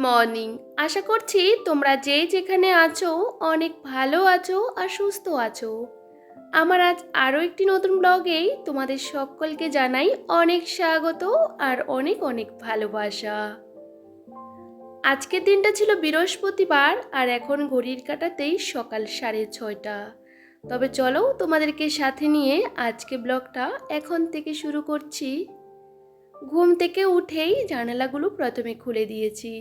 Morning আশা করছি তোমরা যে যেখানে আছো অনেক ভালো আছো আর সুস্থ আছো। আমার আজ আরও একটি নতুন ব্লগেই তোমাদের সকলকে জানাই অনেক স্বাগত আর অনেক অনেক ভালোবাসা। আজকের দিনটা ছিল বৃহস্পতিবার আর এখন ঘড়ির কাটাতেই সকাল সাড়ে ছয়টা। তবে চলো তোমাদেরকে সাথে নিয়ে আজকে ব্লগটা এখন থেকে শুরু করছি। ঘুম থেকে উঠেই জানালাগুলো প্রথমে খুলে দিয়েছি।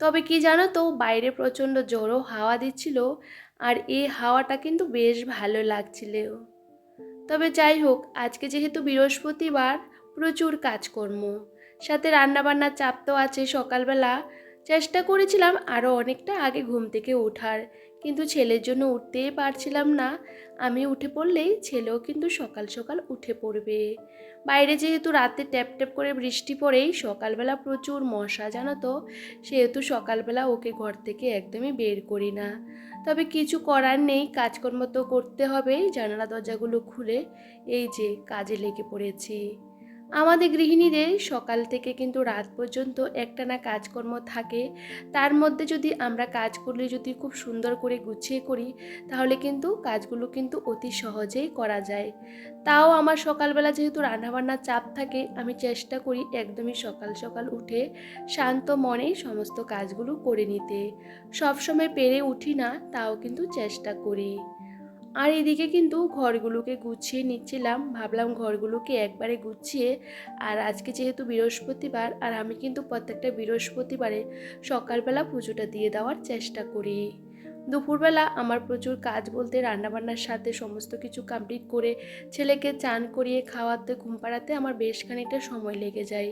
তবে কি জানো তো, বাইরে প্রচণ্ড জোরও হাওয়া দিচ্ছিল আর এই হাওয়াটা কিন্তু বেশ ভালো লাগছিল তবে যাই হোক, আজকে যেহেতু বৃহস্পতিবার, প্রচুর কাজকর্ম। সাথে রান্নাবান্নার চাপ তো আছে সকালবেলা। চেষ্টা করেছিলাম আরও অনেকটা আগে ঘুম থেকে ওঠার। কিন্তু ছেলের জন্য উঠতেই পারছিলাম না। আমি উঠে পড়লেই ছেলেও কিন্তু সকাল সকাল উঠে পড়বে। বাইরে যেহেতু রাতে ট্যাপ ট্যাপ করে বৃষ্টি পড়েই সকালবেলা প্রচুর মশা, জানো তো? সেহেতু সকালবেলা ওকে ঘর থেকে একদমই বের করি না। তবে কিছু করার নেই, কাজকর্ম তো করতে হবে। জানালা দরজাগুলো খুলে এই যে কাজে লেগে পড়েছি। আমাদের গৃহিণীদের সকাল থেকে কিন্তু রাত পর্যন্ত একটানা কাজকর্ম থাকে। তার মধ্যে যদি আমরা কাজ করলে যদি খুব সুন্দর করে গুছিয়ে করি, তাহলে কিন্তু কাজগুলো কিন্তু অতি সহজেই করা যায়। তাও আমার সকালবেলা যেহেতু রান্নাবান্নার চাপ থাকে, আমি চেষ্টা করি একদমই সকাল সকাল উঠে শান্ত মনে সমস্ত কাজগুলো করে নিতে। সবসময় পেরে উঠি না, তাও কিন্তু চেষ্টা করি। আর এদিকে কিন্তু ঘরগুলোকে গুছিয়ে নিচ্ছিলাম। ভাবলাম ঘরগুলোকে একবারে গুছিয়ে আর আজকে যেহেতু বৃহস্পতিবার আর আমি কিন্তু প্রত্যেকটা বৃহস্পতিবারে সকালবেলা পুজোটা দিয়ে দেওয়ার চেষ্টা করি। দুপুরবেলা আমার প্রচুর কাজ বলতে রান্নাবান্নার সাথে সমস্ত কিছু কমপ্লিট করে ছেলেকে চান করিয়ে খাওয়াতে, ঘুম পাড়াতে আমার বেশ খানিকটা সময় লেগে যায়।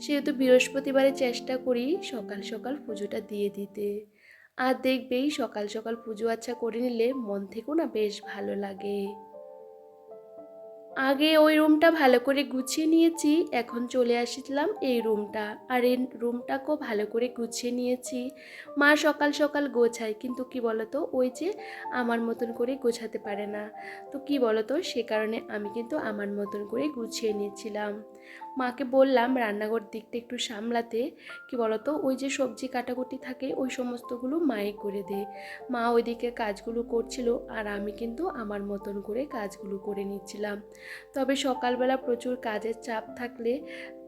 সেহেতু বৃহস্পতিবারে চেষ্টা করি সকাল সকাল পুজোটা দিয়ে দিতে। আর দেখবেই সকাল সকাল পুজো আচ্ছা করে নিলে মন থেকেও না বেশ ভালো লাগে। আগে ওই রুমটা ভালো করে গুছিয়ে নিয়েছি, এখন চলে আসছিলাম এই রুমটা। আর এই রুমটাকেও ভালো করে গুছিয়ে নিয়েছি। মা সকাল সকাল গোছায়, কিন্তু কি বলতো? ওই যে আমার মতন করে গোছাতে পারে না। তো কি বলতো? সে কারণে আমি কিন্তু আমার মতন করে গুছিয়ে নিয়েছিলাম। মাকে বললাম রান্নাঘর দিকটা একটু সামলাতে, কি বলতো, ওই যে সবজি কাটাকুটি থাকে, ওই সমস্তগুলো মায়ে করে দে। মা ওইদিকে কাজগুলো করছিল আর আমি কিন্তু আমার মতন করে কাজগুলো করে নিচ্ছিলাম। তবে সকালবেলা প্রচুর কাজের চাপ থাকলে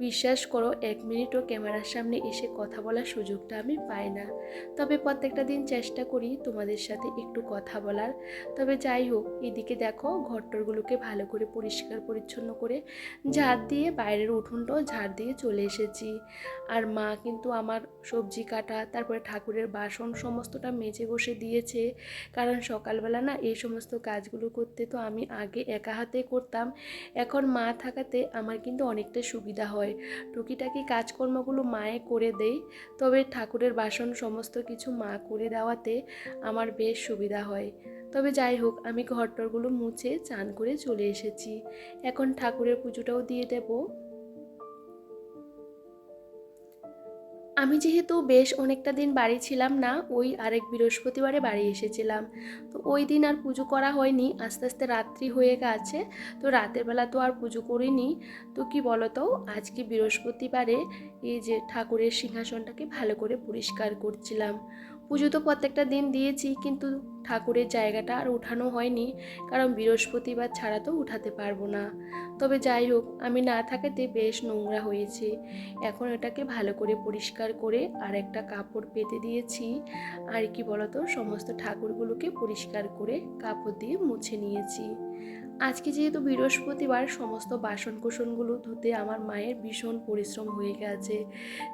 বিশ্বাস করো, এক মিনিটও ক্যামেরার সামনে এসে কথা বলার সুযোগটা আমি পাই না। তবে প্রত্যেকটা দিন চেষ্টা করি তোমাদের সাথে একটু কথা বলার। তবে যাই হোক, এদিকে দেখো ঘরটরগুলোকে ভালো করে পরিষ্কার পরিচ্ছন্ন করে ঝাড় দিয়ে বাইরের উঠোনটাও ঝাড় দিয়ে চলে এসেছি। আর মা কিন্তু আমার সবজি কাটা, তারপরে ঠাকুরের বাসন সমস্তটা মেজে বসে দিয়েছে। কারণ সকালবেলা না এই সমস্ত কাজগুলো করতে তো আমি আগে একা হাতে করতাম। এখন মা থাকাতে আমার কিন্তু অনেকটা সুবিধা হয়। টুকিটাকি কাজকর্মগুলো মায়ে করে দেয় তবে ঠাকুরের বাসন সমস্ত কিছু মা করে দেওয়াতে আমার বেশ সুবিধা হয়। তবে যাই হোক, আমি ঘরটরগুলো মুছে চান করে চলে এসেছি। এখন ঠাকুরের পুজোটাও দিয়ে দেবো। আমি যেহেতু বেশ অনেকটা দিন বাড়ি ছিলাম না, ওই আরেক বৃহস্পতিবারে বাড়ি এসেছিলাম। তো ওই দিন আর পুজো করা হয়নি, আস্তে আস্তে রাত্রি হয়ে গেছে, তো রাতের বেলা তো আর পুজো করিনি। তো কি বলতো, আজকে বৃহস্পতিবারে এই যে ঠাকুরের সিংহাসনটাকে ভালো করে পরিষ্কার করছিলাম। পুজো তো প্রত্যেকটা দিন দিয়েছি, কিন্তু ঠাকুরের জায়গাটা আর উঠানো হয়নি, কারণ বৃহস্পতিবার ছাড়া তো উঠাতে পারব না। তবে যাই হোক, আমি না থাকাতে বেশ নোংরা হয়েছে। এখন এটাকে ভালো করে পরিষ্কার করে আর একটা কাপড় পেতে দিয়েছি। আর কি বলতো, সমস্ত ঠাকুরগুলোকে পরিষ্কার করে কাপড় দিয়ে মুছে নিয়েছি। আজকে যেহেতু বৃহস্পতিবার, সমস্ত বাসন কোসনগুলো ধুতে আমার মায়ের ভীষণ পরিশ্রম হয়ে গেছে।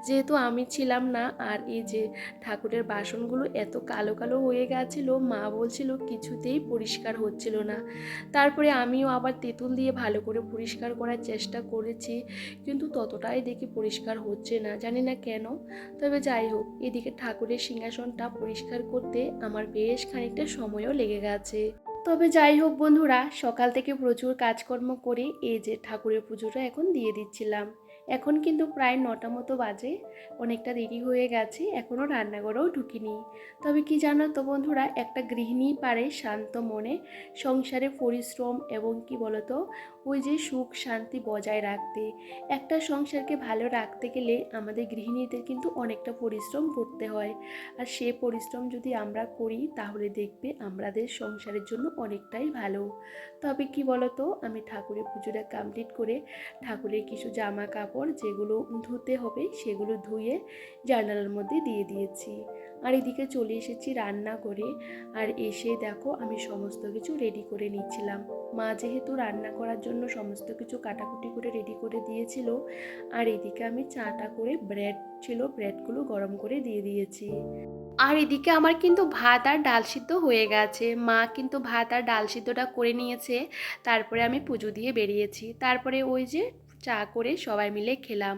যেহেতু আমি ছিলাম না, আর এই যে ঠাকুরের বাসনগুলো এত কালো কালো হয়ে গেছিল, মা বলছিল কিছুতেই পরিষ্কার হচ্ছিল না। তারপরে আমিও আবার তেঁতুল দিয়ে ভালো করে পরিষ্কার করার চেষ্টা করেছি, কিন্তু ততটাই দেখি পরিষ্কার হচ্ছে না। জানি না কেন, তবে যাই হোক, এদিকে ঠাকুরের সিংহাসনটা পরিষ্কার করতে আমার বেশ খানিকটা সময়ও লেগে গেছে। তবে যাই হোক বন্ধুরা, সকাল থেকে প্রচুর কাজকর্ম করে এই যে ঠাকুরের পুজোটা এখন দিয়ে দিচ্ছিলাম। এখন কিন্তু প্রায় নটা মতো বাজে, অনেকটা দেরি হয়ে গেছে এখনও রান্নাঘরেও ঢুকিনি। তবে কি জানো তো বন্ধুরা, একটা গৃহিণী পারে শান্ত মনে সংসারে পরিশ্রম এবং কি বলতো ওই যে সুখ শান্তি বজায় রাখতে, একটা সংসারকে ভালো রাখতে গেলে আমাদের গৃহিণীদের কিন্তু অনেকটা পরিশ্রম করতে হয়। আর সে পরিশ্রম যদি আমরা করি, তাহলে দেখবে আমাদের সংসারের জন্য অনেকটাই ভালো। তবে কি বলতো, আমি ঠাকুরের পুজোটা কমপ্লিট করে ঠাকুরের কিছু জামা কাপড় যেগুলো ধুতে হবে, সেগুলো ধুয়ে জানালার মধ্যে দিয়ে দিয়েছি। আর এদিকে চলে এসেছি রান্না করে। আর এসে দেখো আমি সমস্ত কিছু রেডি করে নিচ্ছিলাম। মা যেহেতু রান্না করার জন্য সমস্ত কিছু কাটাকুটি করে রেডি করে দিয়েছিল, আর এদিকে আমি চাটা করে ব্রেড ছিল ব্রেডগুলো গরম করে দিয়ে দিয়েছি। আর এদিকে আমার কিন্তু ভাত আর ডাল সিদ্ধ হয়ে গেছে। মা কিন্তু ভাত আর ডাল সিদ্ধটা করে নিয়েছে, তারপরে আমি পুজো দিয়ে বেরিয়েছি। তারপরে ওই যে চা করে সবাই মিলে খেলাম।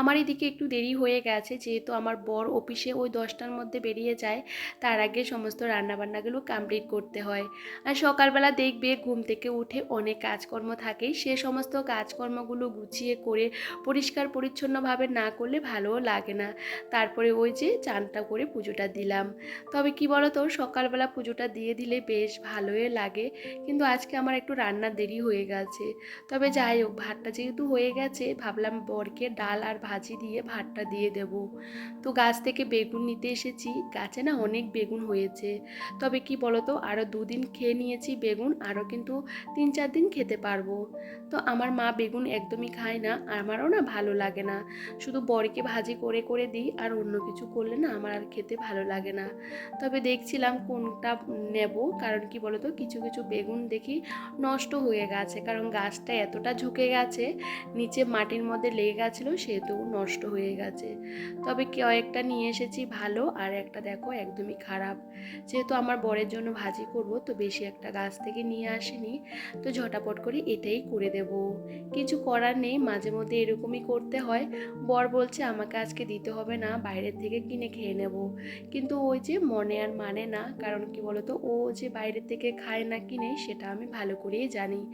আমার এদিকে একটু দেরি হয়ে গেছে, যেহেতু আমার বর অফিসে ওই দশটার মধ্যে বেরিয়ে যায়, তার আগে সমস্ত রান্নাবান্নাগুলো কমপ্লিট করতে হয়। আর সকালবেলা দেখবে ঘুম থেকে উঠে অনেক কাজকর্ম থাকে সে সমস্ত কাজকর্মগুলো গুছিয়ে করে পরিষ্কার পরিচ্ছন্নভাবে না করলে ভালোও লাগে না। তারপরে ওই যে চানটা করে পুজোটা দিলাম। তবে কি বলো তো সকালবেলা পুজোটা দিয়ে দিলে বেশ ভালোই লাগে, কিন্তু আজকে আমার একটু রান্নার দেরি হয়ে গেছে। তবে যাই হোক, ভাতটা যেহেতু হয়ে গেছে, ভাবলাম বরকে ডাল আর ভাজি দিয়ে ভাতটা দিয়ে দেব। তো গাছ থেকে বেগুন নিতে এসেছি। গাছে না অনেক বেগুন হয়েছে। তবে কি বলতো আরও দুদিন খেয়ে নিয়েছি বেগুন আরও কিন্তু তিন চার দিন খেতে পারব। তো আমার মা বেগুন একদমই খায় না, আমারও না ভালো লাগে না। শুধু বরকে ভাজি করে করে দিই, আর অন্য কিছু করলে না আমার আর খেতে ভালো লাগে না। তবে দেখছিলাম কোনটা নেব, কারণ কি বলতো, কিছু কিছু বেগুন দেখি নষ্ট হয়ে গেছে, কারণ গাছটা এতটা ঝুঁকে গেছে নিচে মাটির মধ্যে লেগে গেছিল, সেহেতু নষ্ট হয়ে গেছে। তবে কয়েকটা নিয়ে এসেছি ভালো, আর একটা দেখো একদমই খারাপ। যেহেতু আমার বরের জন্য ভাজি করব, তো বেশি একটা গাছ থেকে নিয়ে আসিনি। তো ঝটাপট করে এটাই করে দেব। কিছু করার নেই, মাঝে মধ্যে এরকমই করতে হয়। বর বলছে, আমাকে আজকে দিতে হবে না, বাইরের থেকে কিনে খেয়ে নেব। কিন্তু ওই যে মনে আর মানে না, কারণ কি বলতো, ও যে বাইরের থেকে খায় না কিনে, সেটা আমি ভালো করেই জানি।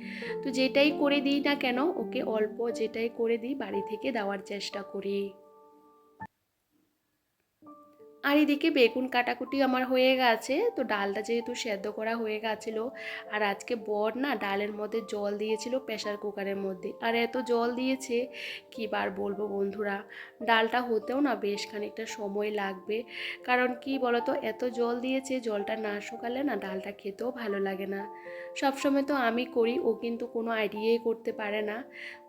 তো যেটাই করে দিই না কেন, ওকে অল্প যেটাই করে দিই বাড়ি থেকে দেওয়ার চেষ্টা করি। আর এদিকে বেগুন কাটাকুটি আমার হয়ে গেছে। তো ডালটা যেহেতু সেদ্ধ করা হয়ে গেছিল, আর আজকে বর না ডালের মধ্যে জল দিয়েছিল প্রেশার কুকারের মধ্যে। আর এত জল দিয়েছে, কী বার বলব বন্ধুরা? ডালটা হতেও না বেশ খানিকটা সময় লাগবে। কারণ কি বলতো, এত জল দিয়েছে, জলটা না শুকালে না ডালটা খেতেও ভালো লাগে না। সবসময় তো আমি করি, ও কিন্তু কোনো আইডিয়াই করতে পারে না।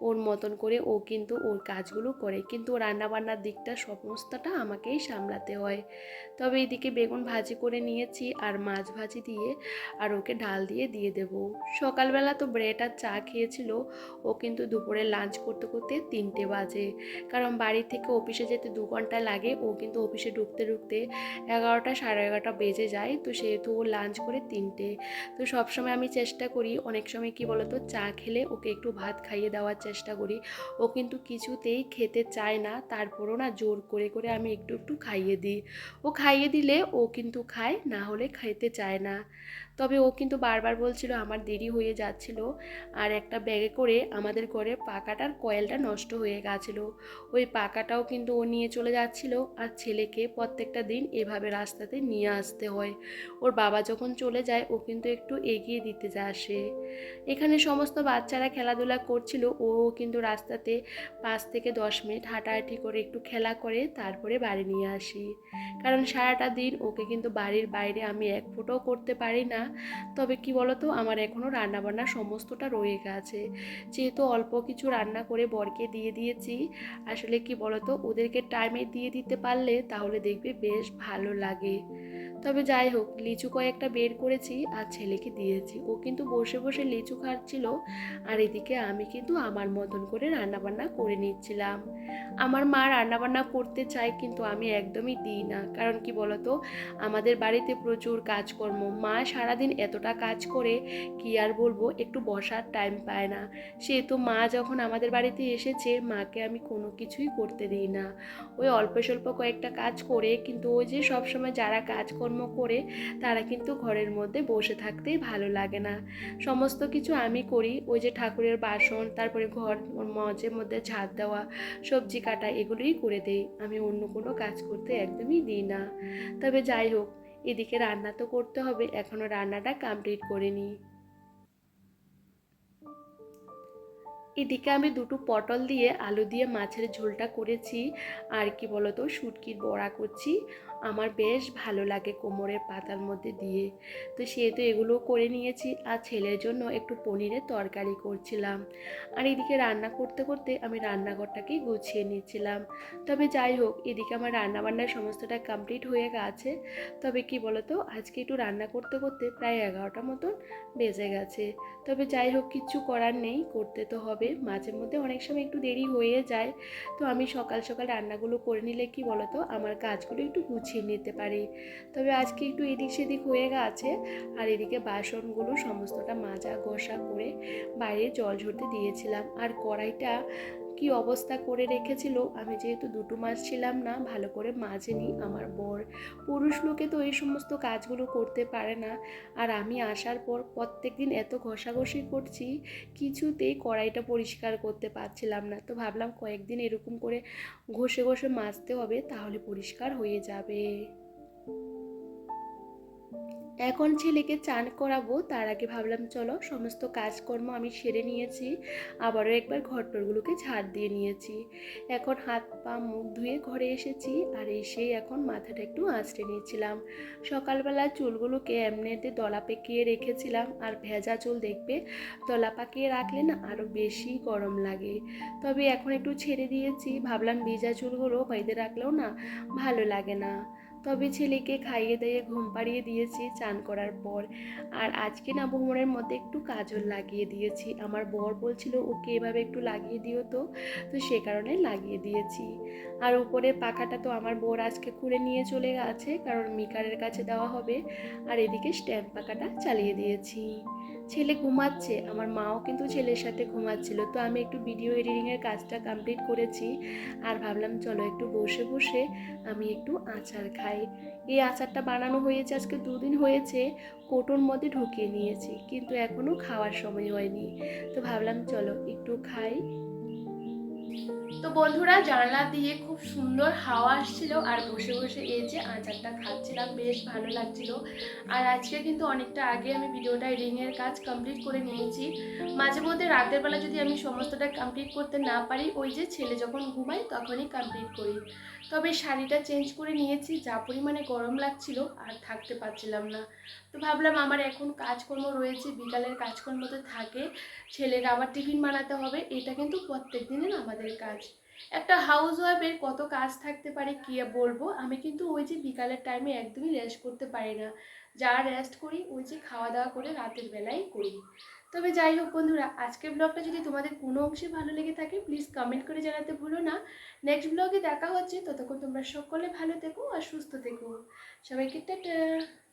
ওর মতন করে ও কিন্তু ওর কাজগুলো করে। কিন্তু রান্নাবান্নার দিকটা সমস্তটা আমাকেই সামলাতে হয়। তবে এদিকে বেগুন ভাজি করে নিয়েছি আর মাছ ভাজি দিয়ে আর ওকে ডাল দিয়ে দিয়ে দেব। সকালবেলা তো ব্রেড আর চা খেয়েছিল, ও কিন্তু দুপুরে লাঞ্চ করতে করতে তিনটে বাজে। কারণ বাড়ি থেকে অফিসে যেতে দু ঘণ্টা লাগে, ও কিন্তু অফিসে ঢুকতে ঢুকতে এগারোটা সাড়ে এগারোটা বেজে যায়, তো সেহেতু ও লাঞ্চ করে তিনটে। তো সবসময় আমি চেষ্টা করি, অনেক সময় কি বলতো, চা খেলে ওকে একটু ভাত খাইয়ে দেওয়ার চেষ্টা করি। ও কিন্তু কিছুতেই খেতে চায় না, তারপরও না জোর করে করে আমি একটু একটু খাইয়ে দিই। ও খাইয়ে দিলে ও কিন্তু খায় না হলে খাইতে চায় না। তবে ও কিন্তু বারবার বলছিল আমার দেরি হয়ে যাচ্ছিল আর একটা ব্যাগে করে আমাদের ঘরে পাকাটার কয়েলটা নষ্ট হয়ে গেছিল। ওই পাকাটাও কিন্তু ও নিয়ে চলে যাচ্ছিল আর ছেলেকে প্রত্যেকটা দিন এভাবে রাস্তাতে নিয়ে আসতে হয়। ওর বাবা যখন চলে যায়, ও কিন্তু একটু এগিয়ে দিতে আসে। এখানে সমস্ত বাচ্চারা খেলাধুলা করছিল ও কিন্তু রাস্তাতে পাঁচ থেকে দশ মিনিট হাঁটাহাঁটি করে একটু খেলা করে তারপরে বাড়ি নিয়ে আসি। কারণ সারাটা দিন ওকে কিন্তু বাড়ির বাইরে আমি এক ফুটও করতে পারি না। তবে কি বলতো, আমার এখনও রান্নাবান্না সমস্তটা রয়ে গেছে। যেহেতু অল্প কিছু রান্না করে বরকে দিয়ে দিয়েছি, আসলে কি বলতো, ওদেরকে টাইমে দিয়ে দিতে পারলে তাহলে দেখবে বেশ ভালো লাগে। তবে যাই হোক, লিচু কয়েকটা বের করেছি আর ছেলেকে দিয়েছি। ও কিন্তু বসে বসে লিচু খাচ্ছিল। আর এদিকে আমি কিন্তু আমার মতন করে রান্নাবান্না করে নিচ্ছিলাম। আমার মা রান্নাবান্না করতে চায় কিন্তু আমি একদমই দিই না। কারণ কি বলতো? আমাদের বাড়িতে প্রচুর কাজকর্ম। মা সারাদিন এতটা কাজ করে, কি আর বলব? একটু বসার টাইম পায় না। সেহেতু মা যখন আমাদের বাড়িতে এসেছে, মাকে আমি কোনো কিছুই করতে দিই না। ওই অল্প স্বল্প কয়েকটা কাজ করে কিন্তু ওই যে সবসময় যারা কাজকর্ম করে তারা কিন্তু ঘরের মধ্যে বসে থাকতেই ভালো লাগে না। সমস্ত কিছু আমি করি, ওই যে ঠাকুরের বাসন, তারপরে ঘর মাঝে মধ্যে ঝাঁট দেওয়া, সবজি কাটা, এগুলোই করে দেই। আমি অন্য কোনো কাজ করতে একদমই দিই না। তবে যাই হোক, এদিকে রান্না তো করতে হবে এখনও রান্নাটা কমপ্লিট করিনি এদিকে আমি দুটো পটল দিয়ে আলু দিয়ে মাছের ঝোলটা করেছি, আর কি বলতো, শুটকির বড়া করছি। আমার বেশ ভালো লাগে কোমরের পাতার মধ্যে দিয়ে। তো সেহেতু এগুলো করে নিয়েছি আর ছেলের জন্য একটু পনিরের তরকারি করছিলাম। আর এদিকে রান্না করতে করতে আমি রান্নাঘরটাকেই গুছিয়ে নিচ্ছিলাম। তবে যাই হোক, এদিকে আমার রান্নাবান্নার সমস্তটা কমপ্লিট হয়ে গেছে। তবে কি বলতো, আজকে একটু রান্না করতে করতে প্রায় এগারোটা মতন বেজে গেছে। তবে যাই হোক, কিচ্ছু করার নেই, করতে তো হবে। মাঝে মধ্যে অনেক সময় একটু দেরি হয়ে যায়। তো আমি সকাল সকাল রান্নাগুলো করে নিলে কি বলতো, আমার কাজগুলো একটু গুছিয়ে নিতে পারি। তবে আজকে একটু এদিক সেদিক হয়ে গেছে। আর এদিকে বাসনগুলো সমস্তটা মাজা ঘষা করে বাইরে জল ঝরতে দিয়েছিলাম। আর কড়াইটা কি অবস্থা করে রেখেছিল? আমি যেহেতু দুটো মাস ছিলাম না, ভালো করে মাজেনি আমার বর। পুরুষ লোকে তো এই সমস্ত কাজগুলো করতে পারে না। আর আমি আসার পর প্রত্যেক দিন এত ঘষাঘষি করছি, কিছুতেই কড়াইটা পরিষ্কার করতে পারছিলাম না। তো ভাবলাম কয়েকদিন এরকম করে ঘষে ঘষে মাজতে হবে, তাহলে পরিষ্কার হয়ে যাবে। এখন ছেলেকে চান করাবো, তার আগে ভাবলাম, চলো সমস্ত কাজকর্ম আমি সেরে নিয়েছি, আবারও একবার ঘরটরগুলোকে ঝাড় দিয়ে নিয়েছি। এখন হাত পা মুখ ধুয়ে ঘরে এসেছি, আর এসে এখন মাথাটা একটু আঁচড়ে নিয়েছিলাম। সকালবেলা চুলগুলোকে এমনিতে দলা পেকিয়ে রেখেছিলাম, আর ভেজা চুল দেখবে, দলা পাকিয়ে রাখলে না আরও বেশি গরম লাগে। তবে এখন একটু ছেড়ে দিয়েছি, ভাবলাম ভেজা চুলগুলো বাইরে রাখলেও না ভালো লাগে না। তবে ছেলেকে খাইয়ে দিয়ে, ঘুম পাড়িয়ে দিয়েছি চান করার পর। আর আজকে না ভ্রমণের মধ্যে একটু কাজল লাগিয়ে দিয়েছি। আমার বর বলছিল, ওকে এভাবে একটু লাগিয়ে দিও তো। তো সে কারণে লাগিয়ে দিয়েছি। আর উপরে পাখাটা তো আমার বর আজকে খুলে নিয়ে চলে গেছে, কারণ মিকারের কাছে দেওয়া হবে। আর এদিকে স্ট্যাম্প পাখাটা চালিয়ে দিয়েছি। ছেলে ঘুমাচ্ছে, আমার মাও কিন্তু ছেলের সাথে ঘুমাচ্ছিল। তো আমি একটু ভিডিও এডিটিংয়ের কাজটা কমপ্লিট করেছি। আর ভাবলাম, চলো একটু বসে বসে আমি একটু আচার খাই। এই আচারটা বানানো হয়েছে, আজকে দুদিন হয়েছে, কোটোর মধ্যে ঢুকিয়ে নিয়েছি, কিন্তু এখনও খাওয়ার সময় হয়নি। তো ভাবলাম, চলো একটু খাই। তো বন্ধুরা, জানলা দিয়ে খুব সুন্দর হাওয়া আসছিল আর বসে বসে এই যে আচারটা খাচ্ছিলাম, বেশ ভালো লাগছিল। আর আজকে কিন্তু অনেকটা আগে আমি ভিডিওটা এডিংয়ের কাজ কমপ্লিট করে নিয়েছি। মাঝে মধ্যে রাতের বেলা যদি আমি সমস্তটা কমপ্লিট করতে না পারি, ওই যে ছেলে যখন ঘুমায় তখনই কমপ্লিট করি। তবে শাড়িটা চেঞ্জ করে নিয়েছি, যা পরিমাণে গরম লাগছিল আর থাকতে পারছিলাম না। তো ভাবলাম আমার এখন কাজকর্ম রয়েছে, বিকালের কাজকর্ম তো থাকে, ছেলের আবার টিফিন বানাতে হবে, এটা কিন্তু প্রত্যেক দিনের আমাদের কাজ। একটা হাউস ওয়াইফের কত কাজ থাকতে পারে কি বলব? আমি কিন্তু ওই যে বিকালের টাইমে একদমই রেস্ট করতে পারি না। যা রেস্ট করি, ওই যে খাওয়া দাওয়া করে রাতের বেলায় করি। তবে যাই হোক বন্ধুরা, আজকের ব্লগটা যদি তোমাদের কোনো অংশে ভালো লেগে থাকে প্লিজ কমেন্ট করে জানাতে ভুলো না। নেক্সট ব্লগে দেখা হচ্ছে। ততক্ষণ তোমরা সকলে ভালো থেকো আর সুস্থ থেকো। সবাইকে টাটা।